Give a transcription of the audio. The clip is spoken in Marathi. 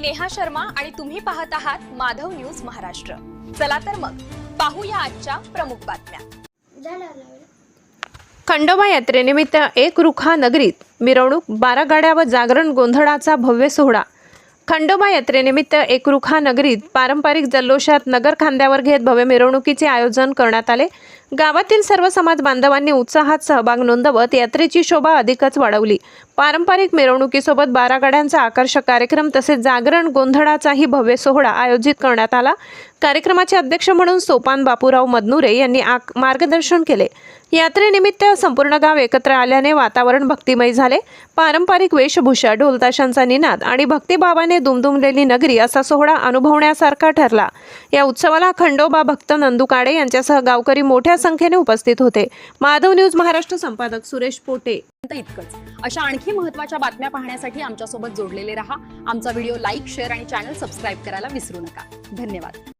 मी नेहा शर्मा आणि तुम्ही पाहत आहात माधव न्यूज महाराष्ट्र. चला तर मग पाहूया आजच्या प्रमुख बातम्या. खंडोबा यात्रेनिमित्त एक रुखा नगरीत मिरवणूक बारा गाड्या व जागरण गोंधळाचा भव्य सोहळा. खंडोबा यात्रेनिमित्त एकरुखा नगरीत पारंपरिक जल्लोषात नगर खांद्यावर घेत भव्य मिरवणुकीचे आयोजन करण्यात आले. गावातील सर्व समाज बांधवांनी उत्साहात सहभाग नोंदवत यात्रेची शोभा अधिकच वाढवली. पारंपरिक मिरवणुकीसोबत बारा गाड्यांचा आकर्षक कार्यक्रम तसेच जागरण गोंधळाचाही भव्य सोहळा आयोजित करण्यात आला. कार्यक्रमाचे अध्यक्ष म्हणून सोपान बापूराव मदनुरे यांनी आक- मार्गदर्शन केले. यात्रेनिमित्त संपूर्ण गाव एकत्र आल्याने वातावरण भक्तिमय झाले. पारंपरिक वेशभूषा ढोलताशांचा निनाद आणि भक्तिभावाने दुमदुमलेली नगरी असा सोहळा अनुभवण्यासारखा ठरला. या उत्सवाला खंडोबा भक्त नंदू काडे यांच्यासह गावकरी मोठ्या संख्येने उपस्थित होते. माधव न्यूज महाराष्ट्र संपादक सुरेश पोटे. इतकंच. अशा आणखी महत्त्वाच्या बातम्या पाहण्यासाठी आमच्यासोबत जोडलेले रहा. आमचा व्हिडिओ लाईक शेअर आणि चॅनल सबस्क्राईब करायला विसरू नका. धन्यवाद.